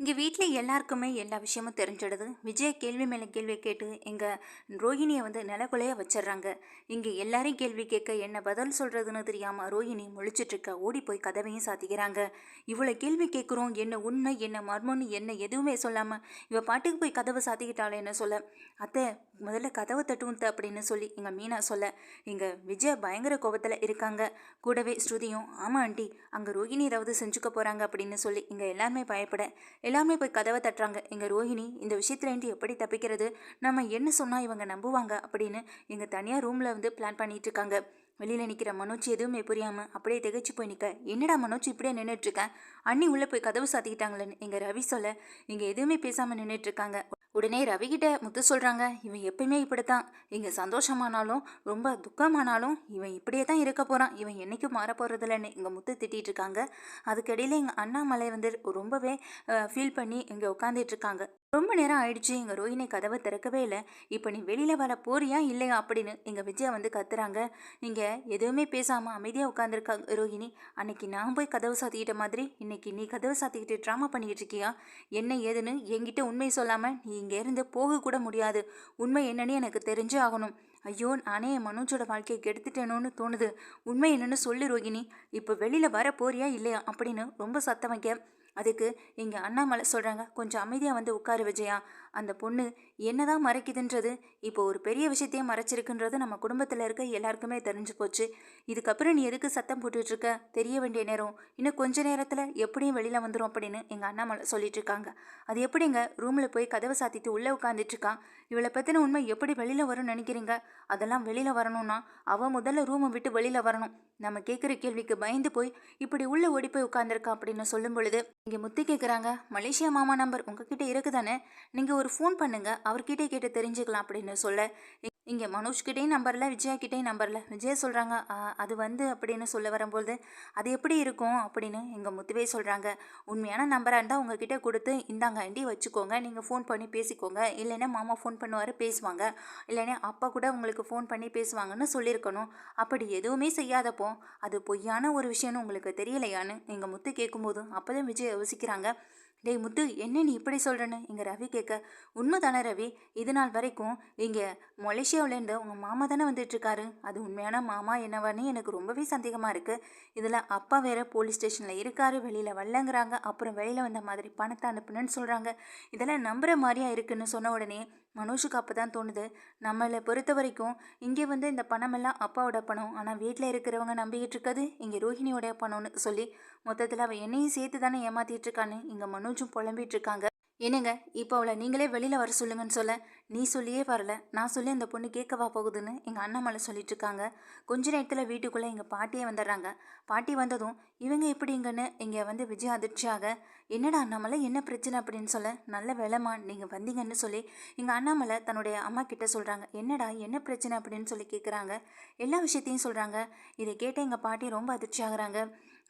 இங்கே வீட்டில் எல்லாருக்குமே எல்லா விஷயமும் தெரிஞ்சிடுது. விஜய் கேள்வி மேலே கேள்வி கேட்டு எங்கள் ரோஹிணியை வந்து நிலக்குலைய வச்சிடுறாங்க இங்கே எல்லாரையும் கேள்வி கேட்க என்ன பதில் சொல்கிறதுன்னு தெரியாமல் ரோஹிணி முழிச்சிட்ருக்க ஓடி போய் கதவையும் சாத்திக்கிறாங்க. இவ்வளோ கேள்வி கேட்குறோம் என்ன உண்மை என்ன மர்மம்னு என்ன எதுவுமே சொல்லாமல் இவள் பாட்டுக்கு போய் கதவை சாத்திக்கிட்டாளேன்னு சொல்ல? அத்தை முதல்ல கதவை தட்டுவும் அப்படின்னு சொல்லி எங்கள் மீனா சொல்ல எங்கள் விஜய் பயங்கர கோபத்தில் இருக்காங்க. கூடவே ஸ்ருதியும் ஆமாம் ஆண்டி அங்கே ரோஹிணி ஏதாவது செஞ்சுக்க போகிறாங்க அப்படின்னு சொல்லி இங்கே எல்லாருமே பயப்பட எல்லாமே போய் கதவை தட்டுறாங்க. எங்கள் ரோஹிணி இந்த விஷயத்துலேருந்து எப்படி தப்பிக்கிறது? நம்ம என்ன சொன்னால் இவங்க நம்புவாங்க? அப்படின்னு எங்கள் தனியாக ரூமில் வந்து பிளான் பண்ணிகிட்டு இருக்காங்க. வெளியில் நிற்கிற மனோஜ் எதுவுமே புரியாமல் அப்படியே திகைச்சு போய் நிற்க என்னடா மனோஜ் இப்படியே நின்றுட்டுருக்கேன் அண்ணி உள்ளே போய் கதவு சாத்திக்கிட்டாங்களேன்னு. எங்கள் ரவி சொல்ல இங்கே எதுவுமே பேசாமல் நின்றுட்டுருக்காங்க உடனே ரவிகிட்ட முத்து சொல்கிறாங்க இவன் எப்பயுமே இப்படித்தான். இங்கே சந்தோஷமானாலும் ரொம்ப துக்கமானாலும் இவன் இப்படியே தான் இருக்க போகிறான் இவன் என்றைக்கும் மாற போகிறதில்லன்னு எங்கள் முத்து திட்டிகிட்டு இருக்காங்க. அதுக்கிடையில் எங்கள் அண்ணாமலை வந்து ரொம்பவே ஃபீல் பண்ணி இங்கே உட்காந்துட்டு இருக்காங்க. ரொம்ப நேரம் ஆயிடுச்சு. எங்கள் ரோஹிணி கதவை திறக்கவே இல்லை. இப்போ நீ வெளியில் வர போறியா? இல்லையா? அப்படின்னு எங்கள் விஜயா வந்து கத்துறாங்க. நீங்கள் எதுவுமே பேசாமல் அமைதியாக உட்காந்துருக்காங்க ரோஹினி அன்னைக்கு நான் போய் கதவு சாத்திக்கிட்ட மாதிரி? இன்னைக்கு நீ கதவு சாத்திக்கிட்டு ட்ராமா பண்ணிக்கிட்டு இருக்கியா? என்ன ஏதுன்னு என்கிட்ட உண்மை சொல்லாமல் நீ இங்கேருந்து போகக்கூட முடியாது. உண்மை என்னன்னு எனக்கு தெரிஞ்சே ஆகணும். ஐயோ நானே என் மனோஜோட வாழ்க்கையை கெடுத்துட்டேனோன்னு தோணுது. உண்மை என்னன்னு சொல்லு ரோகிணி. இப்போ வெளியில் வர போறியா? இல்லையா? அப்படின்னு ரொம்ப சத்தம் வைக்க அதுக்கு இங்கே அண்ணாமலை சொல்கிறாங்க கொஞ்சம் அமைதியாக வந்து உட்காரு விஜயா. அந்த பொண்ணு என்னதான் மறைக்குதுன்றது இப்போ ஒரு பெரிய விஷயத்தையே மறைச்சிருக்குன்றது நம்ம குடும்பத்தில் இருக்க எல்லாருக்குமே தெரிஞ்சு போச்சு. இதுக்கப்புறம் நீ எதுக்கு சத்தம் போட்டுட்ருக்க தெரிய வேண்டிய நேரம். இன்னும் கொஞ்ச நேரத்தில் எப்படியும் வெளியில் வந்துடும் அப்படின்னு எங்கள் அண்ணாமலை சொல்லிட்டு இருக்காங்க அது எப்படிங்க? ரூமில் போய் கதவை சாத்திட்டு உள்ளே உட்காந்துட்ருக்கான் இவளை பற்றின உண்மை எப்படி வெளியில் வரும்னு நினைக்கிறீங்க? அதெல்லாம் வெளியில் வரணும்னா அவள் முதல்ல ரூமை விட்டு வெளியில் வரணும். நம்ம கேட்குற கேள்விக்கு பயந்து போய் இப்படி உள்ளே ஓடி போய் உட்காந்துருக்கான் அப்படின்னு சொல்லும் பொழுது இங்கே முத்து கேட்குறாங்க மலேசியா மாமா நம்பர் உங்ககிட்ட இருக்குதானே? நீங்கள் ஒரு ஃபோன் பண்ணுங்கள் அவர்கிட்டே கேட்டு தெரிஞ்சுக்கலாம் அப்படின்னு சொல்ல இங்கே மனோஜ்கிட்டேயும் நம்பரில் விஜயா கிட்டேயும் நம்பரில். விஜயா சொல்கிறாங்க அது வந்து அப்படின்னு சொல்ல வரும்போது அது எப்படி இருக்கும்? அப்படின்னு எங்கள் முத்துவே சொல்கிறாங்க உண்மையான நம்பராக இருந்தால் உங்ககிட்ட கொடுத்து இந்தாங்க ஆண்டி வச்சுக்கோங்க நீங்கள் ஃபோன் பண்ணி பேசிக்கோங்க. இல்லைன்னா மாமா ஃபோன் பண்ணுவார் பேசுவாங்க. இல்லைன்னா அப்பா கூட உங்களுக்கு ஃபோன் பண்ணி பேசுவாங்கன்னு சொல்லியிருக்கணும். அப்படி எதுவுமே செய்யாதப்போ அது பொய்யான ஒரு விஷயம்னு உங்களுக்கு தெரியலையான்னு எங்கள் முத்து கேட்கும்போதும் அப்போ தான் விஜய் யோசிக்கிறாங்க. டேய் முத்து என்ன நீ இப்படி சொல்கிறேன்னு இங்கே ரவி கேட்க உண்மை தானே ரவி? இது நாள் வரைக்கும் இங்கே மலேசியாவிலேருந்து உங்கள் மாமா தானே வந்துட்டுருக்காரு. அது உண்மையான மாமா என்னவான்னு எனக்கு ரொம்பவே சந்தேகமாக இருக்குது இதில் அப்பா வேறு போலீஸ் ஸ்டேஷனில் இருக்காரு வெளியில் வரலங்கிறாங்க. அப்புறம் வெளியில் வந்த மாதிரி பணத்தை அனுப்புனேன்னு சொல்கிறாங்க இதெல்லாம் நம்புகிற மாதிரியா இருக்குன்னு சொன்ன உடனே மனோஜுக்கு அப்போ தான் தோணுது. நம்மளை பொறுத்த வரைக்கும் இங்கே வந்து இந்த பணமெல்லாம் அப்பாவோட பணம். ஆனால் வீட்டில் இருக்கிறவங்க நம்பிக்கிட்டு இருக்கிறது இங்கே ரோஹிணியோட பணம்னு சொல்லி மொத்தத்தில் அவள் என்னையும் சேர்த்து தானே ஏமாத்திட்டு இருக்கான்னு இங்கே மனோஜும் புலம்பிகிட்டு இருக்காங்க. என்னங்க இப்போ அவளை நீங்களே வெளியில் வர சொல்லுங்கன்னு சொல்ல நீ சொல்லியே வரல. நான் சொல்லி அந்த பொண்ணு கேட்கவா போகுதுன்னு எங்கள் அண்ணாமலை சொல்லிட்டு இருக்காங்க. கொஞ்ச நேரத்தில் வீட்டுக்குள்ளே எங்கள் பாட்டியே வந்துடுறாங்க. பாட்டி வந்ததும் இவங்க எப்படிங்கன்னு இங்கே வந்து விஜய் அதிர்ச்சியாக என்னடா அண்ணாமலை என்ன பிரச்சனை அப்படின்னு சொல்ல நல்ல வேலைமா நீங்கள் வந்தீங்கன்னு சொல்லி எங்கள் அண்ணாமலை தன்னுடைய அம்மா கிட்ட சொல்கிறாங்க என்னடா என்ன பிரச்சனை அப்படின்னு சொல்லி கேட்குறாங்க எல்லா விஷயத்தையும் சொல்கிறாங்க இதை கேட்ட எங்கள் பாட்டி ரொம்ப அதிர்ச்சி ஆகுறாங்க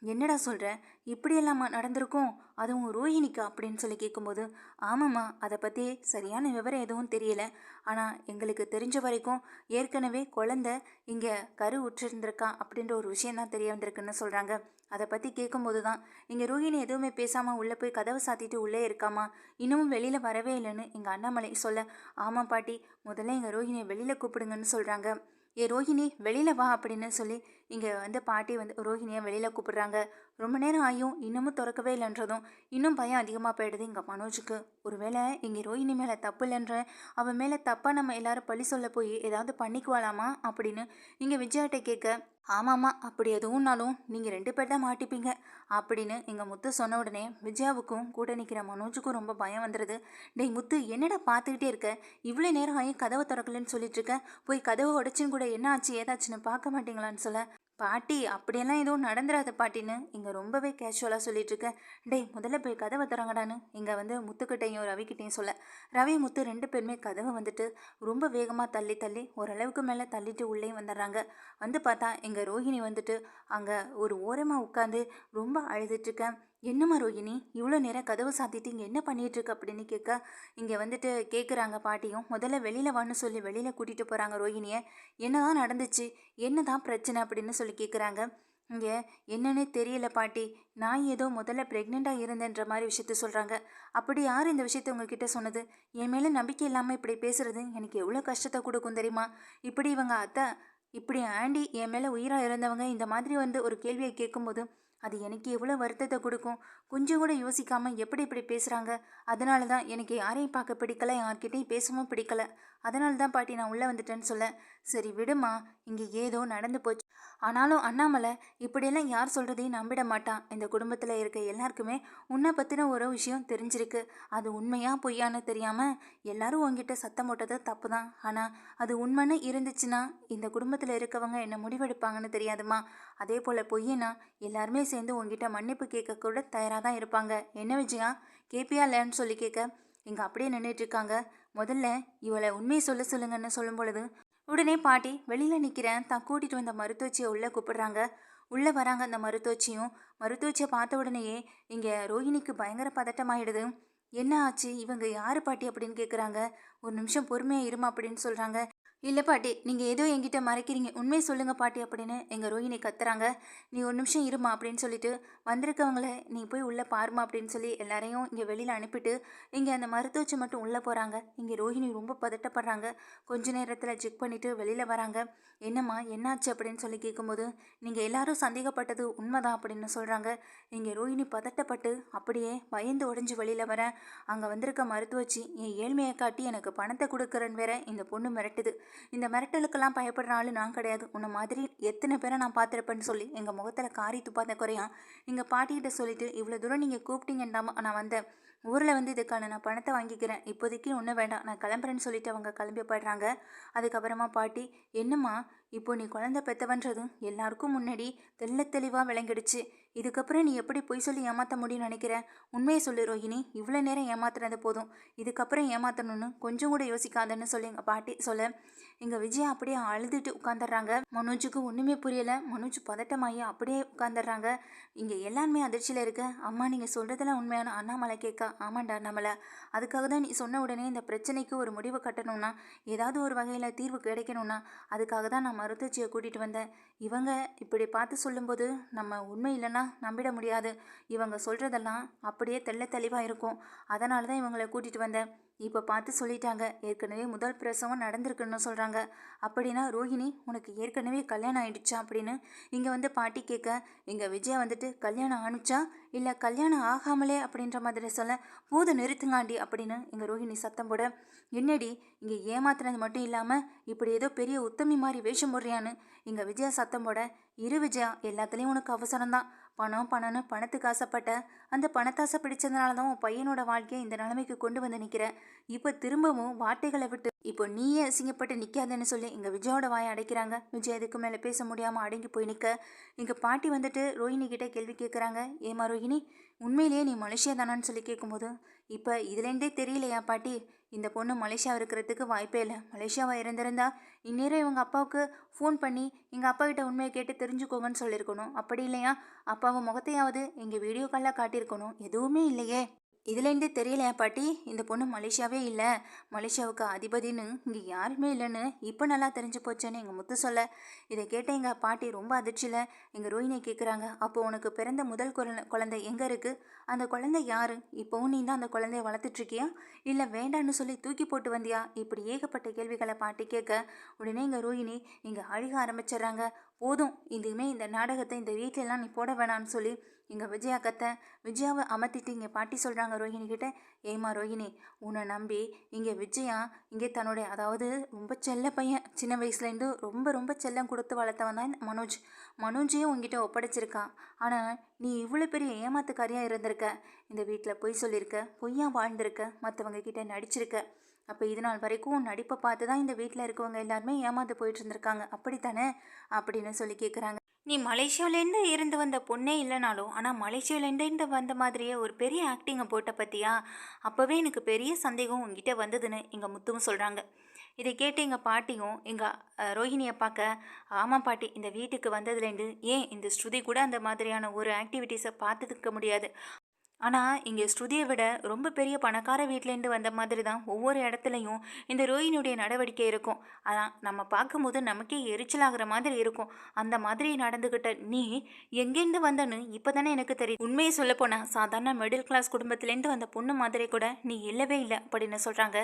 என்னடா சொல்கிற இப்படியெல்லாமா நடந்திருக்கும். அதுவும் ரோஹிணிக்கா? அப்படின்னு சொல்லி கேட்கும்போது ஆமாம்மா அதை பற்றி சரியான விவரம் எதுவும் தெரியல. ஆனால் எங்களுக்கு தெரிஞ்ச வரைக்கும் ஏற்கனவே குழந்த இங்கே கரு உற்றிருந்திருக்கா அப்படின்ற ஒரு விஷயம் தான் தெரிய வந்திருக்குன்னு சொல்கிறாங்க அதை பற்றி கேட்கும்போது தான் இங்கே ரோஹிணி எதுவுமே பேசாமல் உள்ளே போய் கதவை சாத்திட்டு உள்ளே இருக்காமா? இன்னமும் வெளியில் வரவே இல்லைன்னு எங்கள் அண்ணாமலை சொல்ல ஆமாம் பாட்டி முதல்ல எங்கள் ரோஹிணியை வெளியில் கூப்பிடுங்கன்னு சொல்கிறாங்க ஏ ரோஹிணி வெளியில் வா அப்படின்னு சொல்லி இங்கே வந்து பாட்டி வந்து ரோஹிணியை வெளியில் கூப்பிடுறாங்க. ரொம்ப நேரம் ஆயும் இன்னமும் திறக்கவே இல்லைன்றதும் இன்னும் பயம் அதிகமாக போயிடுது இங்கே மனோஜுக்கு. ஒருவேளை இங்கே ரோஹிணி மேலே தப்பு இல்லைன்ற அவன் மேலே தப்பாக நம்ம எல்லாரும் பழி சொல்ல போய் ஏதாவது பண்ணிக்குவாளாமா அப்படின்னு இங்கே விஜயாட்ட கேட்க ஆமாம்மா அப்படி எதுவும்னாலும் நீங்கள் ரெண்டு பேர் தான் மாட்டிப்பீங்க அப்படின்னு எங்கள் முத்து சொன்ன உடனே விஜயாவுக்கும் கூட நிற்கிற மனோஜுக்கும் ரொம்ப பயம் வந்துடுது டேய் முத்து என்னடா பார்த்துக்கிட்டே இருக்க? இவ்வளோ நேரம் ஆகி கதவை திறக்கலன்னு சொல்லிட்டு இருக்க? போய் கதவை உடச்சின்னு கூட என்ன ஆச்சு? ஏதாச்சுன்னு பார்க்க மாட்டீங்களான்னு சொல்ல. பாட்டி அப்படியெல்லாம் எதுவும் நடந்துடாத பாட்டின்னு இங்கே ரொம்பவே கேஷுவலாக சொல்லிட்டு இருக்கேன் டேய் முதல்ல போய் கதவை திறங்கடான்னு இங்கே வந்து முத்துக்கிட்டையும் ரவிக்கிட்டையும் சொல்ல. ரவி முத்து ரெண்டு பேருமே கதவை வந்துட்டு ரொம்ப வேகமாக தள்ளி தள்ளி ஓரளவுக்கு மேலே தள்ளிட்டு உள்ளே வந்துடுறாங்க வந்து பார்த்தா இங்கே ரோஹிணி வந்துட்டு அங்கே ஒரு ஓரமாக உட்காந்து ரொம்ப அழுதுட்ருக்கேன் என்னம்மா ரோஹிணி இவ்வளோ நேரம் கதவை சாத்திட்டு இங்கே என்ன பண்ணிகிட்ருக்கு அப்படின்னு கேட்க இங்கே வந்துட்டு கேட்குறாங்க பாட்டியும். முதல்ல வெளியில் வான்னு சொல்லி வெளியில் கூட்டிகிட்டு போகிறாங்க ரோஹிணியை. என்ன தான் நடந்துச்சு என்ன தான் பிரச்சனை அப்படின்னு சொல்லி கேட்குறாங்க இங்கே என்னன்னே தெரியல பாட்டி. நான் ஏதோ முதல்ல ப்ரெக்னெண்ட்டாக இருந்தேன்ற மாதிரி விஷயத்த சொல்கிறாங்க அப்படி யார் இந்த விஷயத்த உங்ககிட்ட சொன்னது? என் மேலே நம்பிக்கை இல்லாமல் இப்படி பேசுகிறது எனக்கு எவ்வளோ கஷ்டத்தை கொடுக்கும் தெரியுமா? இப்படி இவங்க அத்தை இப்படி ஆண்டி என் மேலே உயிராக இருந்தவங்க இந்த மாதிரி வந்து ஒரு கேள்வியை கேட்கும்போது அது எனக்கு எவ்வளோ வருத்தத்தை கொடுக்கும். கொஞ்சம் கூட யோசிக்காமல் எப்படி இப்படி பேசுகிறாங்க அதனால தான் எனக்கு யாரையும் பார்க்க பிடிக்கல யார்கிட்டையும் பேசவும் பிடிக்கல. அதனால தான் பாட்டி நான் உள்ளே வந்துட்டேன்னு சொல்ல. சரி விடுமா இங்கே ஏதோ நடந்து போச்சு. ஆனாலும் அண்ணாமலை இப்படியெல்லாம் யார் சொல்கிறதையும் நம்பிட மாட்டான் இந்த குடும்பத்தில் இருக்க எல்லாருக்குமே உன்னை பற்றின ஒரு விஷயம் தெரிஞ்சிருக்கு. அது உண்மையா பொய்யான்னு தெரியாமல் எல்லாரும் உங்ககிட்ட சத்தம் போட்டது தப்பு தான் ஆனால் அது உண்மைன்னு இருந்துச்சுன்னா இந்த குடும்பத்தில் இருக்கவங்க என்ன முடிவெடுப்பாங்கன்னு தெரியாதுமா அதே போல் பொய்யனா எல்லாருமே சேர்ந்து உங்ககிட்ட மன்னிப்பு கேட்க கூட தயாராக தான் இருப்பாங்க. என்ன விஜயா? கேபியா இல்லைன்னு சொல்லி கேட்க இங்கே அப்படியே நின்றுட்டு இருக்காங்க. முதல்ல இவளை உண்மையை சொல்ல சொல்லுங்கன்னு சொல்லும் பொழுது உடனே பாட்டி வெளியில் நிற்கிறேன் தான் கூட்டிகிட்டு வந்த மருத்துவச்சியை உள்ளே கூப்பிடுறாங்க. உள்ளே வராங்க அந்த மருத்துவச்சியும். மருத்துவச்சியை பார்த்த உடனேயே இங்கே ரோஹிணிக்கு பயங்கர பதட்டமாயிடுது. என்ன ஆச்சு? இவங்க யார் பாட்டி அப்படின்னு கேட்குறாங்க ஒரு நிமிஷம் பொறுமையாக இருமா அப்படின்னு சொல்கிறாங்க இல்லை பாட்டி நீங்கள் ஏதோ என்கிட்ட மறைக்கிறீங்க. உண்மையை சொல்லுங்கள் பாட்டி அப்படின்னு எங்கள் ரோஹிணி கத்துறாங்க. நீ ஒரு நிமிஷம் இருமா அப்படின்னு சொல்லிட்டு வந்திருக்கவங்கள நீ போய் உள்ளே பாருமா அப்படின்னு சொல்லி எல்லாரையும் இங்கே வெளியில் அனுப்பிட்டு இங்கே அந்த மருத்துவச்சி மட்டும் உள்ளே போகிறாங்க இங்கே ரோஹிணி ரொம்ப பதட்டப்படுறாங்க. கொஞ்ச நேரத்தில் செக் பண்ணிவிட்டு வெளியில் வராங்க. என்னம்மா என்னாச்சு? அப்படின்னு சொல்லி கேட்கும்போது நீங்கள் எல்லாரும் சந்தேகப்பட்டது உண்மைதான் அப்படின்னு சொல்கிறாங்க இங்கே ரோஹிணி பதட்டப்பட்டு அப்படியே பயந்து உடஞ்சி வெளியில் வரேன் அங்கே வந்திருக்க மருத்துவச்சி என் ஏழ்மையை காட்டி எனக்கு பணத்தை கொடுக்குறேன்னு வேற. இந்த பொண்ணு மிரட்டுது. இந்த மிரட்டலுக்கெல்லாம் பயப்படுற ஆள் நான் கிடையாது. உன்னை மாதிரி எத்தனை பேரை நான் பார்த்துருப்பேன்னு சொல்லி எங்கள் முகத்தில் காரி துப்பாத குறையா எங்கள் பாட்டிக்கிட்ட சொல்லிட்டு இவ்வளோ தூரம் நீங்கள் கூப்பிட்டீங்கன்னு நான் வந்தேன். ஊரில் வந்து இதுக்கான நான் பணத்தை வாங்கிக்கிறேன். இப்போதைக்கு ஒன்றும் வேண்டாம். நான் கிளம்புறேன்னு சொல்லிட்டு அவங்க கிளம்பி போயிடுறாங்க. அதுக்கப்புறமா பாட்டி என்னம்மா இப்போ நீ குழந்தை பெத்தவன்றதும் எல்லாருக்கும் முன்னாடி தெள்ள தெளிவாக விளங்கிடுச்சு. இதுக்கப்புறம் நீ எப்படி பொய் சொல்லி ஏமாற்ற முடியும்னு நினைக்கிற? உண்மையை சொல்லு ரோஹிணி. இவ்வளோ நேரம் ஏமாத்துறது போதும். இதுக்கப்புறம் ஏமாற்றணும்னு கொஞ்சம் கூட யோசிக்காதன்னு சொல்லி எங்கள் பாட்டி சொல்ல. எங்கள் விஜயா அப்படியே அழுதுட்டு உட்காந்துடுறாங்க மனோஜுக்கு ஒன்றுமே புரியலை. மனோஜ் பதட்டமாகி அப்படியே உட்காந்துடுறாங்க இங்கே எல்லாருமே அதிர்ச்சியில் இருக்க. அம்மா நீங்கள் சொல்கிறதெல்லாம் உண்மையான அண்ணாமலை கேட்க ஆமாண்டா அண்ணாமலை. அதுக்காக தான் நீ சொன்ன உடனே இந்த பிரச்சனைக்கு ஒரு முடிவு கட்டணும்னா ஏதாவது ஒரு வகையில் தீர்வு கிடைக்கணும்னா அதுக்காக தான் நம்ம மருத்துவச்சியை கூட்டிகிட்டு வந்தேன். இவங்க இப்படி பார்த்து சொல்லும்போது நம்ம உண்மை இல்லைன்னா நம்பிட முடியாது. இவங்க சொல்கிறதெல்லாம் அப்படியே தெள்ள தெளிவாக இருக்கும். அதனால தான் இவங்களை கூட்டிகிட்டு வந்தேன். இப்போ பார்த்து சொல்லிட்டாங்க. ஏற்கனவே முதல் பிரசவம் நடந்திருக்குன்னு சொல்கிறாங்க அப்படின்னா ரோஹிணி உனக்கு ஏற்கனவே கல்யாணம் ஆயிடுச்சா அப்படின்னு இங்கே வந்து பாட்டி கேட்க எங்கள் விஜயா வந்துட்டு கல்யாணம் ஆணுச்சா? இல்லை கல்யாணம் ஆகாமலே? அப்படின்ற மாதிரி சொல்ல போது நிறுத்துங்காண்டி அப்படின்னு எங்கள் ரோஹிணி சத்தம் போட என்னடி இங்கே ஏமாத்துனது மட்டும் இல்லாமல் இப்படி ஏதோ பெரிய உத்தமி மாதிரி வேஷம் போடுறியான்னு? இங்கே விஜயா சத்தம் போட இரு விஜயா எல்லாத்துலேயும் உனக்கு அவசரம்தான். பணம் பணம்னு பணத்துக்கு ஆசைப்பட்ட அந்த பணத்தாசை பிடிச்சதுனால தான் உன் பையனோட வாழ்க்கையை இந்த நிலைமைக்கு கொண்டு வந்து நிற்கிற இப்போ திரும்பவும் வார்த்தைகளை விட்டு இப்போ நீயே அசிங்கப்பட்டு நிற்காதன்னு சொல்லி இங்கே விஜயோட வாயை அடைக்கிறாங்க. விஜய் அதுக்கு மேலே பேச முடியாமல் அடங்கி போய் நிற்க இங்கே பாட்டி வந்துட்டு ரோஹிணி கிட்டே கேள்வி கேட்குறாங்க ஏமா ரோஹிணி உண்மையிலேயே நீ மலேசியா தானான்னு சொல்லி கேட்கும்போது இப்போ இதுலேருந்தே தெரியலையா பாட்டி? இந்த பொண்ணு மலேசியா இருக்கிறதுக்கு வாய்ப்பே இல்லை. மலேசியாவை இருந்திருந்தா இந்நேரம் இவங்க அப்பாவுக்கு ஃபோன் பண்ணி எங்கள் அப்பா கிட்ட உண்மையை கேட்டு தெரிஞ்சுக்கோங்கன்னு சொல்லியிருக்கணும். அப்படி இல்லையா? அப்பாவை முகத்தையாவது எங்கள் வீடியோ காலில் காட்டியிருக்கணும். எதுவுமே இல்லையே. இதுலேருந்தே தெரியலையா பாட்டி? இந்த பொண்ணு மலேசியாவே இல்லை. மலேசியாவுக்கு அதிபதின்னு இங்கே யாருமே இல்லைன்னு இப்போ நல்லா தெரிஞ்சு போச்சேன்னு எங்கள் முத்து சொல்ல. இதை கேட்ட எங்கள் பாட்டி ரொம்ப அதிர்ச்சியில். எங்கள் ரோஹினி கேட்குறாங்க அப்போ உனக்கு பிறந்த முதல் குழந்தை எங்கே இருக்குது அந்த குழந்தை யார்? இப்போவும் நீ தான் அந்த குழந்தைய வளர்த்துட்ருக்கியா? இல்லை வேண்டான்னு சொல்லி தூக்கி போட்டு வந்தியா? இப்படி ஏகப்பட்ட கேள்விகளை பாட்டி கேட்க உடனே எங்கள் ரோஹினி இங்கே அழுக ஆரம்பிச்சிடுறாங்க. போதும் இதுவுமே இந்த நாடகத்தை இந்த வீட்டிலலாம் நீ போட வேணான்னு சொல்லி இங்கே விஜயா கத்த விஜயாவை அமர்த்திட்டு இங்கே பாட்டி சொல்கிறாங்க ரோஹிணி கிட்ட. ஏமா ரோஹிணி உன்னை நம்பி இங்கே விஜயா இங்கே தன்னுடைய அதாவது ரொம்ப செல்ல பையன் சின்ன வயசுலேருந்து ரொம்ப ரொம்ப செல்லம் கொடுத்து வளர்த்தவன் தான் மனோஜ். மனோஜையும் உங்ககிட்ட ஒப்படைச்சிருக்கான் ஆனால் நீ இவ்வளோ பெரிய ஏமாத்துக்காரியாக இருந்திருக்க. இந்த வீட்டில் பொய் சொல்லியிருக்க பொய்யா வாழ்ந்திருக்க மற்றவங்க கிட்ட நடிச்சிருக்க. அப்போ இது நாள் வரைக்கும் நடிப்பை பார்த்து தான் இந்த வீட்டில் இருக்கவங்க எல்லாருமே ஏமாந்து போயிட்டு இருந்திருக்காங்க. அப்படித்தானே? அப்படின்னு சொல்லி கேட்குறாங்க நீ மலேசியாவிலேருந்து இருந்து வந்த பொண்ணே இல்லைனாலும் ஆனால் மலேசியாவிலேருந்து வந்த மாதிரியே ஒரு பெரிய ஆக்டிங்கை போட்ட பற்றியா அப்போவே எனக்கு பெரிய சந்தேகம் உங்ககிட்ட வந்ததுன்னு எங்கள் முத்துவும் சொல்கிறாங்க இதை கேட்டு எங்கள் பாட்டியும் எங்கள் ரோஹிணியை பார்க்க ஆமாம் பாட்டி இந்த வீட்டுக்கு வந்ததுலேருந்து ஏன் இந்த ஸ்ருதி கூட அந்த மாதிரியான ஒரு ஆக்டிவிட்டீஸை பார்த்துக்க முடியாது? ஆனால் இங்கே ஸ்ருதியை விட ரொம்ப பெரிய பணக்கார வீட்டிலேருந்து வந்த மாதிரி தான் ஒவ்வொரு இடத்துலையும் இந்த ரோஹினியுடைய நடவடிக்கை இருக்கும். அதான் நம்ம பார்க்கும்போது நமக்கே எரிச்சலாகிற மாதிரி இருக்கும். அந்த மாதிரி நடந்துக்கிட்ட நீ எங்கேருந்து வந்தன்னு இப்போ தானே எனக்கு தெரியும் உண்மையை சொல்லப்போனால் சாதாரண மிடில் கிளாஸ் குடும்பத்துலேருந்து வந்த பொண்ணு மாதிரி கூட நீ இல்லவே இல்லை அப்படின்னு சொல்கிறாங்க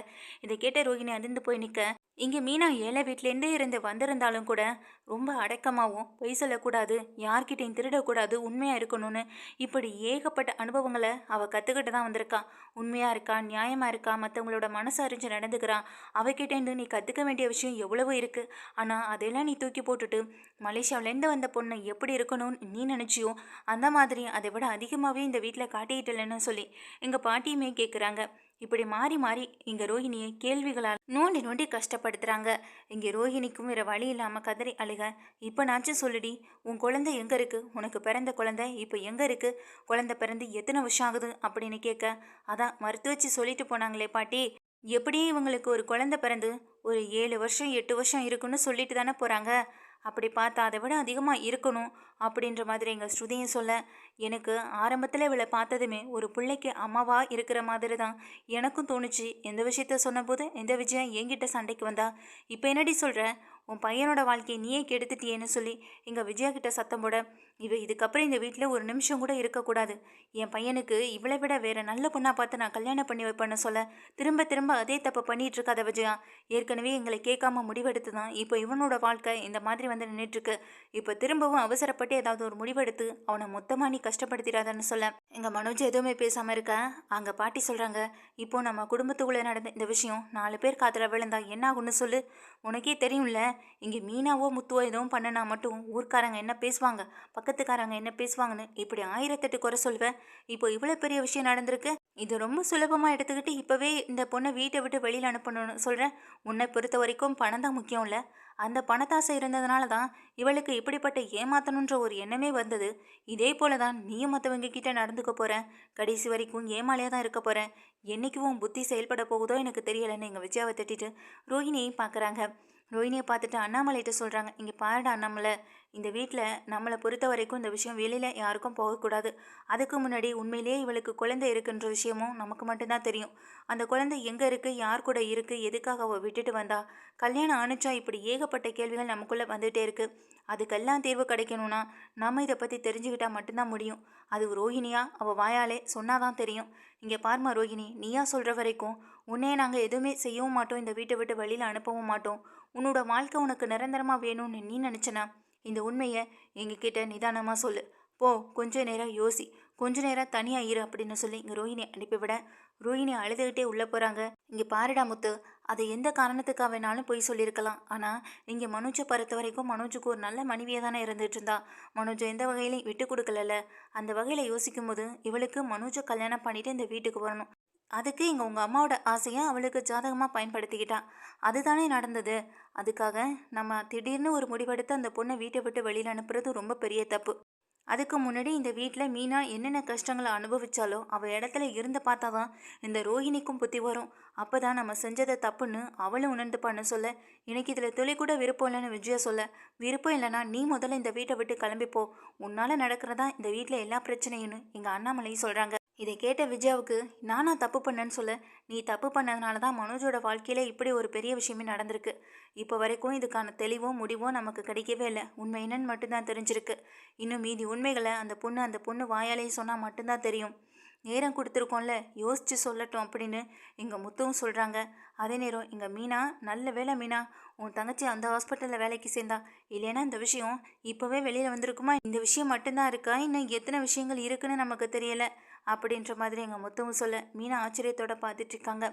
இதை கேட்ட ரோஹிணி அதிர்ந்து போய் நிற்க இங்கே மீனா ஏழை வீட்டிலேருந்தே இருந்து வந்திருந்தாலும் கூட ரொம்ப அடக்கமாகவும் பொய் சொல்லக்கூடாது யார்கிட்டையும் திருடக்கூடாது உண்மையாக இருக்கணும்னு இப்படி ஏகப்பட்ட அனுபவங்களை அவள் கற்றுக்கிட்டு தான் வந்திருக்கா. உண்மையாக இருக்கா நியாயமாக இருக்கா மற்றவங்களோட மனசு அறிஞ்சு நடந்துக்கிறான் அவகிட்டேருந்து நீ கற்றுக்க வேண்டிய விஷயம் எவ்வளவோ இருக்குது ஆனால் அதெல்லாம் நீ தூக்கி போட்டுட்டு மலேசியாவிலேருந்து வந்த பொண்ணு எப்படி இருக்கணும்னு நீ நினச்சியோ அந்த மாதிரி அதை விட அதிகமாகவே இந்த வீட்டில் காட்டிக்கிட்டலன்னு சொல்லி எங்கள் பாட்டியுமே கேட்குறாங்க இப்படி மாறி மாறி இங்கே ரோஹிணியை கேள்விகளால் நோண்டி நோண்டி கஷ்டப்படுத்துகிறாங்க இங்கே ரோஹிணிக்கும் வேறு வழி இல்லாமல் கதறி அழுக இப்போ நாச்சும் சொல்லுடி உன் குழந்தை எங்கே இருக்குது உனக்கு பிறந்த குழந்தை இப்போ எங்கே இருக்குது குழந்தை பிறந்து எத்தனை வருஷம் ஆகுது? அப்படின்னு கேட்க அதான் மருத்துவ வச்சு சொல்லிட்டு போனாங்களே பாட்டி. எப்படியும் இவங்களுக்கு ஒரு குழந்தை பிறந்து ஒரு ஏழு வருஷம் எட்டு வருஷம் இருக்குன்னு சொல்லிட்டு தானே போகிறாங்க அப்படி பார்த்தா அதை விட அதிகமாக இருக்கணும் அப்படின்ற மாதிரி எங்கள் ஸ்ருதியும் சொல்ல எனக்கு ஆரம்பத்தில் இவளை பார்த்ததுமே ஒரு பிள்ளைக்கு அம்மாவாக இருக்கிற மாதிரி தான் எனக்கும் தோணுச்சு. எந்த விஷயத்த சொன்னபோது எந்த விஜயம் என்கிட்ட சண்டைக்கு வந்தா இப்போ என்னடி சொல்கிற உன் பையனோட வாழ்க்கையை நீயே கெடுத்துட்டியேன்னு சொல்லி எங்கள் விஜயா கிட்ட சத்தம் போட இவ இதுக்கப்புறம் இந்த வீட்டில் ஒரு நிமிஷம் கூட இருக்கக்கூடாது. என் பையனுக்கு இவளை விட வேற நல்ல பொண்ணாக பார்த்து நான் கல்யாணம் பண்ணி வைப்பேன்னு சொல்ல திரும்ப திரும்ப அதே தப்பை பண்ணிட்டு இருக்காத விஜயா. ஏற்கனவே எங்களை கேட்காம முடிவெடுத்து தான் இப்போ இவனோட வாழ்க்கை இந்த மாதிரி வந்து நின்றுட்டுருக்கு இப்போ திரும்பவும் அவசரப்பட்டு ஏதாவது ஒரு முடிவெடுத்து அவனை மொத்தமாக நீ கஷ்டப்படுத்திடாதன்னு சொல்ல. எங்கள் மனோஜ் எதுவுமே பேசாமல் இருக்க. அங்கே பாட்டி சொல்கிறாங்க இப்போ நம்ம குடும்பத்துக்குள்ளே நடந்த இந்த விஷயம் நாலு பேர் காதில் விழுந்தா என்ன ஆகும்னு சொல்லு. உனக்கே தெரியும்ல இங்கே மீனாவோ முத்துவோ எதுவும் பண்ணுனா மட்டும் ஊர்க்காரங்க என்ன பேசுவாங்க? பக்கத்துக்காரங்க என்ன பேசுவாங்கன்னு இப்படி ஆயிரத்தெட்டு குறை சொல்வேன். இப்போ இவ்வளோ பெரிய விஷயம் நடந்திருக்கு. இது ரொம்ப சுலபமாக எடுத்துக்கிட்டு இப்போவே இந்த பொண்ணை வீட்டை விட்டு வெளியில் அனுப்பணும்னு சொல்கிறேன் உன்னை பொறுத்த வரைக்கும் பணம் தான் முக்கியம் இல்லை. அந்த பணத்தாசை இருந்ததுனால தான் இவளுக்கு இப்படிப்பட்ட ஏமாத்தணுன்ற ஒரு எண்ணமே வந்தது. இதே போல தான் நீயும் மற்றவங்க கிட்ட நடந்துக்க போகிறேன் கடைசி வரைக்கும் ஏமாலையாக தான் இருக்க போகிறேன் என்றைக்கு உன் புத்தி செயல்பட போகுதோ எனக்கு தெரியலைன்னு எங்கள் விஜயாவை தட்டிட்டு ரோஹிணியையும் பார்க்குறாங்க ரோஹினியை பார்த்துட்டு அண்ணாமலைகிட்ட சொல்கிறாங்க இங்கே பாருடா அண்ணாமலை இந்த வீட்டில் நம்மளை பொறுத்த வரைக்கும் இந்த விஷயம் வெளியில் யாருக்கும் போகக்கூடாது. அதுக்கு முன்னாடி உண்மையிலேயே இவளுக்கு குழந்தை இருக்குன்ற விஷயமும் நமக்கு மட்டும்தான் தெரியும். அந்த குழந்தை எங்கே இருக்குது யார் கூட இருக்குது எதுக்காக அவள் விட்டுட்டு வந்தா? கல்யாணம் ஆணுச்சா? இப்படி ஏகப்பட்ட கேள்விகள் நமக்குள்ளே வந்துகிட்டே இருக்குது அதுக்கெல்லாம் தீர்வு கிடைக்கணும்னா நம்ம இதை பற்றி தெரிஞ்சுக்கிட்டால் மட்டும்தான் முடியும். அது ரோஹிணியா அவள் வாயாலே சொன்னாதான் தெரியும். இங்கே பார்மா ரோஹிணி நீயா சொல்கிற வரைக்கும் உன்னையே நாங்கள் எதுவுமே செய்யவும் மாட்டோம் இந்த வீட்டை விட்டு வெளியில் அனுப்பவும் மாட்டோம். உன்னோட வாழ்க்கை உனக்கு நிரந்தரமாக வேணும்னு நீ நினச்சனா? இந்த உண்மையை எங்ககிட்ட நிதானமாக சொல்லு. போ கொஞ்ச நேரம் யோசி. கொஞ்ச நேரம் தனியாக இரு அப்படின்னு சொல்லி இங்கே ரோஹினி அனுப்பிவிட ரோஹிணி அழுதுகிட்டே உள்ளே போகிறாங்க இங்கே பாருடா முத்து அது எந்த காரணத்துக்காக வேணாலும் போய் சொல்லியிருக்கலாம். ஆனால் இங்கே மனோஜை பொறுத்த வரைக்கும் மனோஜுக்கு ஒரு நல்ல மனைவியாக தானே இருந்துட்டு இருந்தா. மனோஜ் எந்த வகையிலையும் விட்டு கொடுக்கலல்ல. அந்த வகையில் யோசிக்கும் போது இவளுக்கு மனோஜை கல்யாணம் பண்ணிவிட்டு இந்த வீட்டுக்கு வரணும். அதுக்கு இங்கே உங்கள் அம்மாவோட ஆசையை அவளுக்கு ஜாதகமாக பயன்படுத்திக்கிட்டான் அதுதானே நடந்தது. அதுக்காக நம்ம திடீர்னு ஒரு முடிவெடுத்து அந்த பொண்ணை வீட்டை விட்டு வெளியில் அனுப்புறது ரொம்ப பெரிய தப்பு. அதுக்கு முன்னாடி இந்த வீட்டில் மீனா என்னென்ன கஷ்டங்களை அனுபவிச்சாலோ அவள் இடத்துல இருந்து பார்த்தா தான் இந்த ரோஹிணிக்கும் புத்தி வரும். அப்போ தான் நம்ம செஞ்சதை தப்புன்னு அவளும் உணர்ந்துப்பான்னு சொல்ல எனக்கு இதில் துளி கூட விருப்பம் இல்லைன்னு விஜயா சொல்ல விருப்பம் இல்லைன்னா நீ முதல்ல இந்த வீட்டை விட்டு கிளம்பிப்போ உன்னால் நடக்கிறதா இந்த வீட்டில் எல்லா பிரச்சனையும் எங்கள் அண்ணாமலையும் சொல்கிறாங்க இதை கேட்ட விஜயாவுக்கு நானா தப்பு பண்ணேன்னு சொல்ல. நீ தப்பு பண்ணதுனால தான் மனோஜோட வாழ்க்கையில இப்படி ஒரு பெரிய விஷயமே நடந்திருக்கு. இப்போ வரைக்கும் இதுக்கான தெளிவும் முடிவும் நமக்கு கிடைக்கவே இல்லை. உண்மை என்னன்னு மட்டும்தான் தெரிஞ்சிருக்கு. இன்னும் மீதி உண்மைகளை அந்த பொண்ணு அந்த பொண்ணு வாயாலேயே சொன்னால் மட்டும்தான் தெரியும். நேரம் கொடுத்துருக்கோம்ல யோசிச்சு சொல்லட்டும் அப்படின்னு எங்கள் முத்துவும் சொல்கிறாங்க அதே நேரம் எங்கள் மீனா நல்ல வேலை மீனா உன் தங்கச்சி அந்த ஹாஸ்பிட்டலில் வேலைக்கு சேர்ந்தா. இல்லைன்னா இந்த விஷயம் இப்போவே வெளியில் வந்திருக்குமா? இந்த விஷயம் மட்டும்தான் இருக்கா? இன்னும் எத்தனை விஷயங்கள் இருக்குன்னு நமக்கு தெரியலை. அப்படின்ற மாதிரி எங்கள் முத்தமும் சொல்ல. மீனா ஆச்சரியத்தோட பார்த்துட்ருக்காங்க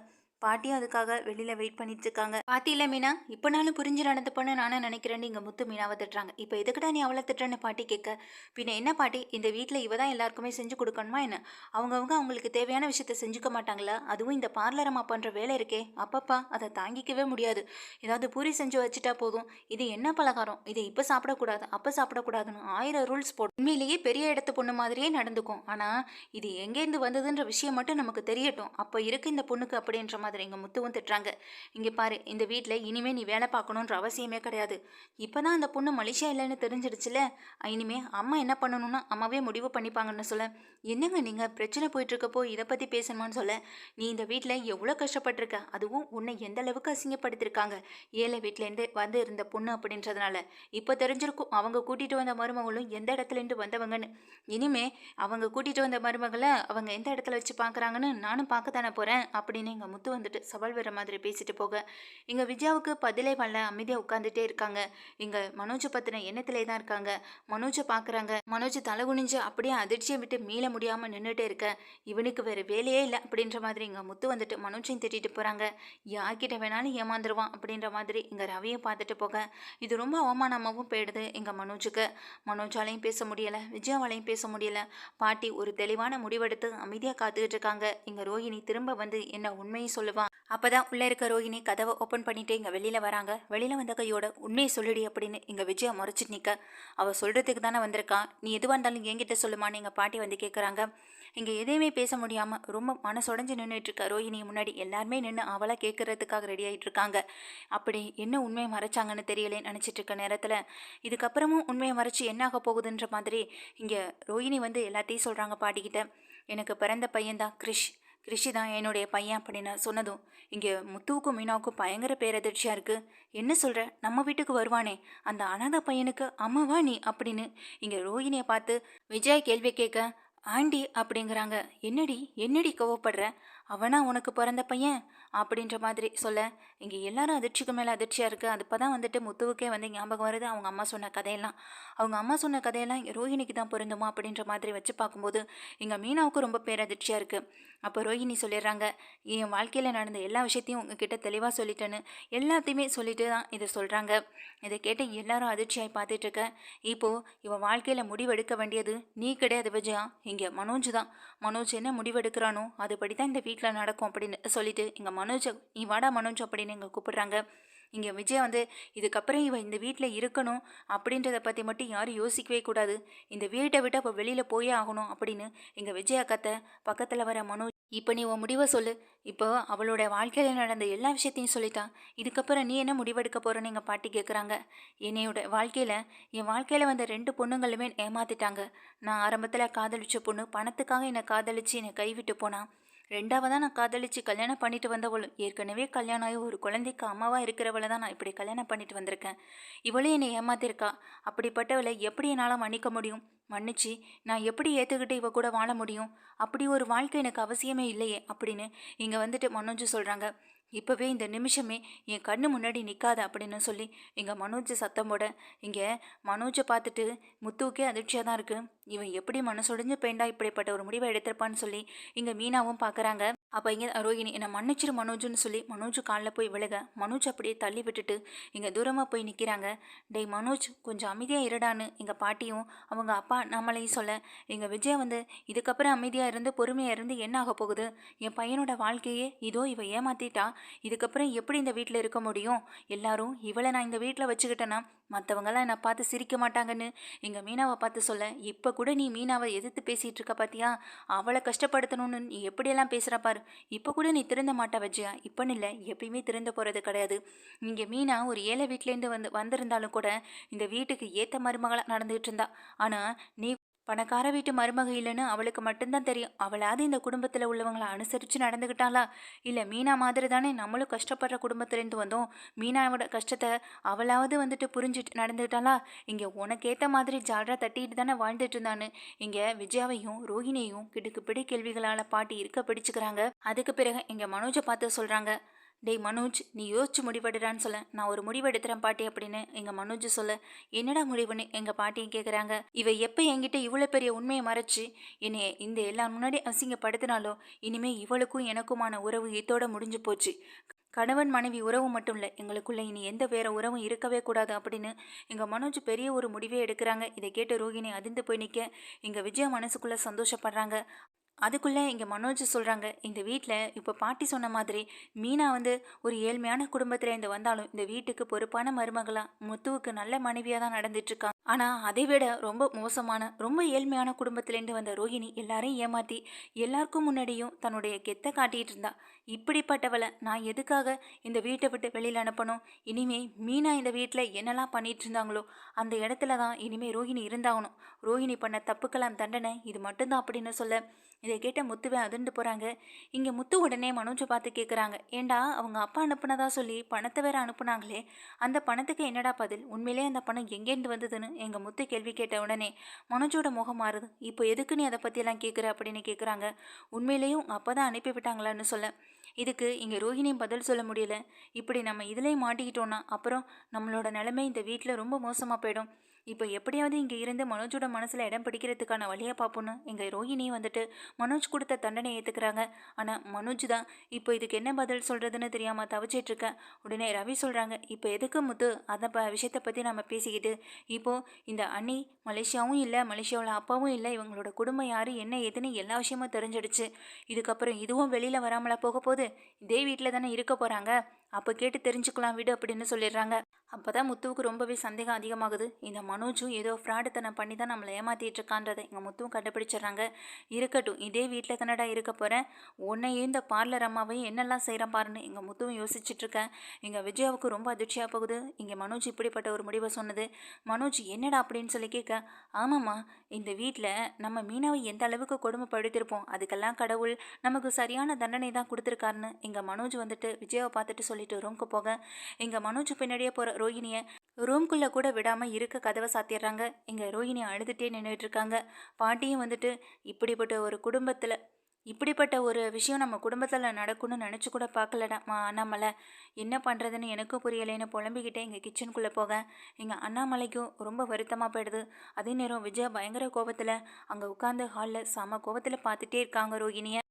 பாட்டியும் அதுக்காக வெளியில் வெயிட் பண்ணிட்டு இருக்காங்க பாட்டி இல்லை மீனா இப்போனாலும் புரிஞ்சு நடந்துப்போன்னு நானும் நினைக்கிறேன்னு இங்கே முத்து மீனாவை திட்டுறாங்க. இப்போ எதுக்குடா நீ அவளை திட்டுறன்னு பாட்டி கேட்க பின்ன என்ன பாட்டி இந்த வீட்டில் இவ தான் எல்லாருக்குமே செஞ்சு கொடுக்கணுமா என்ன? அவங்கவுங்க அவங்களுக்கு தேவையான விஷயத்த செஞ்சுக்க மாட்டாங்களா? அதுவும் இந்த பார்லர் அம்மா பண்ணுற வேலை இருக்கே அப்பப்பா அதை தாங்கிக்கவே முடியாது. ஏதாவது பூரி செஞ்சு வச்சுட்டா போதும். இது என்ன பலகாரம்? இதை இப்போ சாப்பிடக்கூடாது அப்போ சாப்பிடக்கூடாதுன்னு ஆயிரம் ரூல்ஸ் போடும் உண்மையிலேயே பெரிய இடத்து பொண்ணு மாதிரியே நடந்துக்கும். ஆனால் இது எங்கேருந்து வந்ததுன்ற விஷயம் மட்டும் நமக்கு தெரியட்டும். அப்போ இருக்கு இந்த பொண்ணுக்கு அப்படின்ற மாதிரி. மாதிரி எங்கள் முத்துவும் திட்டுறாங்க இங்கே பாரு இந்த வீட்டில் இனிமே நீ வேலை பார்க்கணுன்ற அவசியமே கிடையாது. இப்போ தான் அந்த பொண்ணு மலேசியா இல்லைன்னு தெரிஞ்சிடுச்சுல. இனிமே அம்மா என்ன பண்ணணும்னா அம்மாவே முடிவு பண்ணிப்பாங்கன்னு சொல்ல. என்னங்க நீங்கள் பிரச்சனை போயிட்டுருக்கப்போ இதை பற்றி பேசணுமான்னு சொல்ல. நீ இந்த வீட்டில் எவ்வளோ கஷ்டப்பட்டிருக்க? அதுவும் உன்னை எந்த அளவுக்கு அசிங்கப்படுத்திருக்காங்க? ஏழை வீட்டிலேருந்து வந்து இருந்த பொண்ணு அப்படின்றதுனால. இப்போ தெரிஞ்சிருக்கும் அவங்க கூட்டிகிட்டு வந்த மருமகளும் எந்த இடத்துலேருந்து வந்தவங்கன்னு. இனிமே அவங்க கூட்டிகிட்டு வந்த மருமகளை அவங்க எந்த இடத்துல வச்சு பார்க்குறாங்கன்னு நானும் பார்க்க தானே போகிறேன் அப்படின்னு எங்கள் முத்து வந்துட்டு சவால் வர மாதிரி பேசிட்டு போக. இங்கே விஜயாவுக்கு பதிலே பண்ணல அமைதியாக உட்காந்துட்டே இருக்காங்க. இங்கே மனோஜை பற்றின எண்ணத்திலே தான் இருக்காங்க. மனோஜை பார்க்குறாங்க மனோஜ் தலை குனிஞ்சு அப்படியே அதிர்ச்சியை விட்டு மீள முடியாமல் நின்றுட்டே இருக்க. இவனுக்கு வேறு வேலையே இல்லை அப்படின்ற மாதிரி இங்கே முத்து வந்துட்டு மனோஜையும் திட்டிட்டு போகிறாங்க யார்கிட்ட வேணாலும் ஏமாந்துருவான் அப்படின்ற மாதிரி இங்கே ரவியும் பார்த்துட்டு போக. இது ரொம்ப அவமானமாகவும் போயிடுது எங்கள் மனோஜுக்கு. மனோஜாலையும் பேச முடியலை. விஜயாவாலையும் பேச முடியலை. பாட்டி ஒரு தெளிவான முடிவெடுத்து அமைதியாக காத்துக்கிட்டு இருக்காங்க. இங்கே ரோஹிணி திரும்ப வந்து என்ன உண்மையை சொல்லுவான். அப்பதான் உள்ளே இருக்க ரோஹிணி கதவை ஓப்பன் பண்ணிட்டு இங்கே வெளியில் வராங்க. வெளியில் வந்த கையோட உண்மையை சொல்லுடி அப்படின்னு இங்க விஜயா முறைச்சிட்டு நிற்க அவள் சொல்கிறதுக்கு தானே வந்திருக்கான் நீ எதுவாக இருந்தாலும் என்கிட்ட சொல்லுமான்னு எங்கள் பாட்டி வந்து கேட்குறாங்க இங்கே எதையுமே பேச முடியாமல் ரொம்ப மனசுடைஞ்சு நின்றுட்டு இருக்க ரோஹிணி முன்னாடி எல்லாருமே நின்று அவளா கேட்கறதுக்காக ரெடி ஆகிட்டு இருக்காங்க. அப்படி என்ன உண்மையை மறைச்சாங்கன்னு தெரியலேன்னு நினச்சிட்டு இருக்க நேரத்தில். இதுக்கப்புறமும் உண்மையை மறைச்சு என்ன ஆக போகுதுன்ற மாதிரி இங்கே ரோஹிணி வந்து எல்லாத்தையும் சொல்கிறாங்க பாட்டிக்கிட்ட. எனக்கு பிறந்த பையன்தான் கிரிஷ். கிருஷி தான் என்னுடைய பையன் அப்படின்னு சொன்னதும் இங்கே முத்துவுக்கும் மீனாவுக்கும் பயங்கர பேரதிர்ச்சியாக இருக்குது என்ன சொல்கிற நம்ம வீட்டுக்கு வருவானே. அந்த அனாதை பையனுக்கு அம்மாவா நீ அப்படின்னு இங்கே ரோஹினியை பார்த்து விஜய் கேள்வி கேட்க ஆண்டி அப்படிங்கிறாங்க. என்னடி? என்னடி கோவப்படுற? அவனா உனக்கு பிறந்த பையன் அப்படின்ற மாதிரி சொல்ல. இங்கே எல்லாரும் அதிர்ச்சிக்கு மேலே அதிர்ச்சியாக இருக்குது அது இப்போ தான் வந்துட்டு முத்துவுக்கே வந்து ஞாபகம் வருது. அவங்க அம்மா சொன்ன கதையெல்லாம். அவங்க அம்மா சொன்ன கதையெல்லாம் ரோஹிணிக்கு தான் பொருந்துமா அப்படின்ற மாதிரி வச்சு பார்க்கும்போது இங்கே மீனாவுக்கும் ரொம்ப பேர் அதிர்ச்சியாக இருக்குது அப்போ ரோஹிணி சொல்லிடுறாங்க என் வாழ்க்கையில் நடந்த எல்லா விஷயத்தையும் உங்ககிட்ட தெளிவாக சொல்லிட்டேன்னு எல்லாத்தையுமே சொல்லிட்டு தான் இதை சொல்கிறாங்க இதை கேட்டு எல்லாரும் அதிர்ச்சியாகி பார்த்துட்டு இருக்க. இப்போது இவன் வாழ்க்கையில் முடிவெடுக்க வேண்டியது நீ கிடையாது விஜயா. இங்கே மனோஜ் தான். மனோஜ் என்ன முடிவெடுக்கிறானோ அதுபடி தான் இந்த வீட்டில் நடக்கும் அப்படின்னு சொல்லிட்டு இங்கே மனோஜ் நீ வாடா மனோஜ் அப்படின்னு இங்கே கூப்பிடுறாங்க. இங்கே விஜய் வந்து இதுக்கப்புறம் இவன் இந்த வீட்டில் இருக்கணும் அப்படின்றத பற்றி மட்டும் யாரும் யோசிக்கவே கூடாது. இந்த வீட்டை விட்டு அப்போ வெளியில் போயே ஆகணும் அப்படின்னு இங்கே விஜய் அக்கத்தை பக்கத்தில் வர மனோஜ் இப்போ நீ உன் முடிவை சொல்லு. இப்போ அவளோட வாழ்க்கையில் நடந்த எல்லா விஷயத்தையும் சொல்லிட்டான் இதுக்கப்புறம் நீ என்ன முடிவெடுக்க போகிறேன்னு எங்கள் பாட்டி கேட்குறாங்க என்னையோட வாழ்க்கையில் என் வாழ்க்கையில் வந்த ரெண்டு பொண்ணுங்களுமே ஏமாத்திட்டாங்க. நான் ஆரம்பத்தில் காதலிச்ச பொண்ணு பணத்துக்காக என்னை காதலிச்சு என்னை கைவிட்டு போனான் ரெண்டாவதாக நான் காதலிச்சு கல்யாணம் பண்ணிட்டு வந்தவளும் ஏற்கனவே கல்யாணம் ஆகி ஒரு குழந்தைக்கு அம்மாவாக இருக்கிறவளை தான் நான் இப்படி கல்யாணம் பண்ணிட்டு வந்திருக்கேன். இவளும் என்னை ஏமாத்திருக்கா. அப்படிப்பட்டவளை எப்படி என்னால் மன்னிக்க முடியும்? மன்னிச்சு நான் எப்படி ஏற்றுக்கிட்டு இவ கூட வாழ முடியும்? அப்படி ஒரு வாழ்க்கை எனக்கு அவசியமே இல்லையே அப்படின்னு இங்கே வந்துட்டு மனோஜ் சொல்கிறாங்க இப்போவே இந்த நிமிஷமே என் கண்ணு முன்னாடி நிற்காத அப்படின்னு சொல்லி இங்கே மனோஜ் சத்தம் போட இங்கே மனோஜை பார்த்துட்டு முத்துவுக்கே அதிர்ச்சியாக தான் இருக்குது இவன் எப்படி மனசொடிஞ்சு பெண்டா இப்படிப்பட்ட ஒரு முடிவை எடுத்திருப்பான்னு சொல்லி இங்கே மீனாவும் பார்க்குறாங்க அப்போ இங்கே ரோஹிணி என்னை மன்னிச்சிரு மனோஜ்னு சொல்லி மனோஜ் காலில் போய் விழுக மனோஜ் அப்படியே தள்ளி விட்டுட்டு இங்கே தூரமாக போய் நிற்கிறாங்க டேய் மனோஜ் கொஞ்சம் அமைதியாக இருடான்னு. எங்கள் பாட்டியும் அவங்க அப்பா நம்மளையும் சொல்ல எங்கள் விஜய் வந்து இதுக்கப்புறம் அமைதியாக இருந்து பொறுமையாக இருந்து என்ன ஆக போகுது? என் பையனோட வாழ்க்கையே இதோ இவ ஏமாத்திட்டா? இதுக்கப்புறம் எப்படி இந்த வீட்டில் இருக்க முடியும்? எல்லாரும் இவளை நான் இந்த வீட்டில் வச்சுக்கிட்டேன்னா மற்றவங்களாம் என்னை பார்த்து சிரிக்க மாட்டாங்கன்னு. எங்கள் மீனாவை பார்த்து சொல்ல இப்போ கூட நீ மீனாவை எதிர்த்து பேசிகிட்டு இருக்க பார்த்தியா அவளை கஷ்டப்படுத்தணும்னு நீ எப்படியெல்லாம் பேசுகிற பாரு. இப்போ கூட நீ திருந்த மாட்டா வச்சியா இப்போன்னு இல்லை எப்பயுமே திருந்த போகிறது கிடையாது. இங்கே மீனா ஒரு ஏழை வீட்டிலேருந்து வந்து வந்திருந்தாலும் கூட இந்த வீட்டுக்கு ஏற்ற மருமகளாக நடந்துகிட்டு இருந்தா. ஆனால் நீ பணக்கார வீட்டு மருமக இல்லைன்னு அவளுக்கு மட்டும்தான் தெரியும். அவளாவது இந்த குடும்பத்தில் உள்ளவங்களை அனுசரித்து நடந்துக்கிட்டாளா இல்லை மீனா மாதிரி தானே நம்மளும் கஷ்டப்படுற குடும்பத்துலேருந்து வந்தோம். மீனாவோட கஷ்டத்தை அவளாவது வந்துட்டு புரிஞ்சுட்டு நடந்துக்கிட்டாளா இங்கே உனக்கேற்ற மாதிரி ஜாலராக தட்டிட்டு தானே வாழ்ந்துட்டு இருந்தான்னு. இங்கே விஜயாவையும் ரோஹிணியையும் கிடுக்கு பிடி கேள்விகளால் பாட்டி இருக்க பிடிச்சுக்கிறாங்க. அதுக்கு பிறகு இங்கே மனோஜை பார்த்து சொல்கிறாங்க டேய் மனோஜ் நீ யோசிச்சு முடிவெடுறான்னு சொல்ல. நான் ஒரு முடிவெடுத்துறேன் பாட்டி அப்படின்னு எங்கள் மனோஜ் சொல்ல என்னடா முடிவுன்னு எங்கள் பாட்டியும் கேட்குறாங்க இவ எப்போ என்கிட்ட இவ்வளோ பெரிய உண்மையை மறைச்சு என்னை இந்த எல்லா முன்னாடி அசிங்கப்படுத்தினாலோ இனிமே இவளுக்கும் எனக்குமான உறவு இதோட முடிஞ்சு போச்சு. கணவன் மனைவி உறவு மட்டும் இல்லை எங்களுக்குள்ள இனி எந்த வேற உறவும் இருக்கவே கூடாது அப்படின்னு எங்கள் மனோஜ் பெரிய ஒரு முடிவே எடுக்கிறாங்க. இதை கேட்டு ரோகிணி அதிர்ந்து போய் நிற்க எங்கள் விஜய மனசுக்குள்ளே சந்தோஷப்படுறாங்க. அதுக்குள்ளே இங்கே மனோஜ் சொல்கிறாங்க இந்த வீட்டில் இப்போ பாட்டி சொன்ன மாதிரி மீனா வந்து ஒரு ஏழ்மையான குடும்பத்தில் இருந்து வந்தாலும் இந்த வீட்டுக்கு பொறுப்பான மருமகளாக முத்துவுக்கு நல்ல மனைவியாக தான் நடந்துட்டுருக்காங்க. ஆனால் அதை விட ரொம்ப மோசமான ரொம்ப ஏழ்மையான குடும்பத்திலேருந்து வந்த ரோஹிணி எல்லாரையும் ஏமாற்றி எல்லாருக்கும் முன்னாடியும் தன்னுடைய கெத்தை காட்டிகிட்டு இருந்தா. இப்படிப்பட்டவளை நான் எதுக்காக இந்த வீட்டை விட்டு வெளியில் அனுப்பணும்? இனிமே மீனா இந்த வீட்டில் என்னெல்லாம் பண்ணிட்டு இருந்தாங்களோ அந்த இடத்துல தான் இனிமேல் ரோஹிணி இருந்தாகணும். ரோஹிணி பண்ண தப்புக்கெல்லாம் தண்டனை இது மட்டும்தான் அப்படின்னு சொல்ல இதை கேட்ட முத்துவே அதிர்ந்து போகிறாங்க இங்கே முத்து உடனே மனோஜை பார்த்து கேட்குறாங்க ஏண்டா அவங்க அப்பா அனுப்புனதா சொல்லி பணத்தை வேற அனுப்புனாங்களே. அந்த பணத்துக்கு என்னடா பதில்? உண்மையிலே அந்த பணம் எங்கேருந்து வந்ததுன்னு எங்கள் முத்து கேள்வி கேட்ட உடனே மனோஜோட முகம் மாறுது. இப்போ எதுக்கு நீ அதை பற்றியெல்லாம் கேட்குற அப்படின்னு கேட்குறாங்க உண்மையிலேயும் உங்கள் அப்பா தான் அனுப்பி விட்டாங்களான்னு சொல்ல. இதுக்கு இங்கே ரோஹிணியும் பதில் சொல்ல முடியல. இப்படி நம்ம இதுலேயும் மாட்டிக்கிட்டோன்னா அப்புறம் நம்மளோட நிலைமை இந்த வீட்டில் ரொம்ப மோசமாக போயிடும். இப்போ எப்படியாவது இங்கே இருந்து மனோஜோட மனசில் இடம் பிடிக்கிறதுக்கான வழியை பார்ப்போன்னு எங்கள் ரோஹிணி வந்துட்டு மனோஜ் கொடுத்த தண்டனை ஏற்றுக்கிறாங்க ஆனால் மனோஜ் தான் இப்போ இதுக்கு என்ன பதில் சொல்கிறதுன்னு தெரியாமல் தவிச்சிட்ருக்கேன் உடனே ரவி சொல்கிறாங்க இப்போ எதுக்கு முத்து அதை ப விஷயத்தை பற்றி நம்ம பேசிக்கிட்டு? இப்போது இந்த அண்ணி மலேசியாவும் இல்லை மலேசியாவில் அப்பாவும் இல்லை இவங்களோட குடும்பம் யார் என்ன ஏதுன்னு எல்லா விஷயமும் தெரிஞ்சிடுச்சு. இதுக்கப்புறம் இதுவும் வெளியில் வராமலா போக போகுது? இதே வீட்டில் தானே இருக்க போகிறாங்க அப்போ கேட்டு தெரிஞ்சுக்கலாம் விடு அப்படின்னு சொல்லிடுறாங்க. அப்போ தான் முத்துவுக்கு ரொம்பவே சந்தேகம் அதிகமாகுது. இந்த மனோஜும் ஏதோ ஃப்ராடுத்தனை பண்ணி தான் நம்மளை ஏமாற்றிட்டு இருக்கான்றதை எங்கள் முத்துவும் கண்டுபிடிச்சிடுறாங்க. இருக்கட்டும் இதே வீட்டில் தானடா இருக்க போகிறேன் உன்னையும் இந்த பார்லர் அம்மாவையும் என்னெல்லாம் செய்கிறேன் பாருன்னு எங்கள் முத்துவும் யோசிச்சுட்ருக்கேன் இங்கே எங்கள் விஜயாவுக்கு ரொம்ப அதிர்ச்சியாக போகுது. இங்கே மனோஜ் இப்படிப்பட்ட ஒரு முடிவை சொன்னது. மனோஜ் என்னடா அப்படின்னு சொல்லி கேட்க ஆமாம்மா இந்த வீட்டில் நம்ம மீனாவை எந்த அளவுக்கு கொடுமைப்படுத்திருப்போம் அதுக்கெல்லாம் கடவுள் நமக்கு சரியான தண்டனை தான் கொடுத்துருக்காருன்னு எங்கள் மனோஜ் வந்துட்டு விஜயாவை பார்த்துட்டு சொல்லி சொல்லிட்டு ரூம்க்கு போக இங்கே மனோஜ் பின்னாடியே போகிற ரோஹிணியை ரூம்குள்ளே கூட விடாமல் இருக்க கதவை சாத்திடுறாங்க. இங்கே ரோஹிணி அழுதுகிட்டே நின்றுட்டு இருக்காங்க. பாட்டியும் வந்துட்டு இப்படிப்பட்ட ஒரு குடும்பத்தில் இப்படிப்பட்ட ஒரு விஷயம் நம்ம குடும்பத்தில் நடக்கும்னு நினச்சி கூட பார்க்கலடா மா அண்ணாமலை. என்ன பண்ணுறதுன்னு எனக்கும் புரியலைன்னு புலம்பிக்கிட்டே எங்கள் கிச்சனுக்குள்ளே போக. எங்கள் அண்ணாமலைக்கும் ரொம்ப வருத்தமாக போயிடுது. அதே நேரம் விஜய் பயங்கர கோபத்தில் அங்கே உட்காந்து ஹாலில் செம கோபத்தில் பார்த்துட்டே இருக்காங்க ரோகிணியை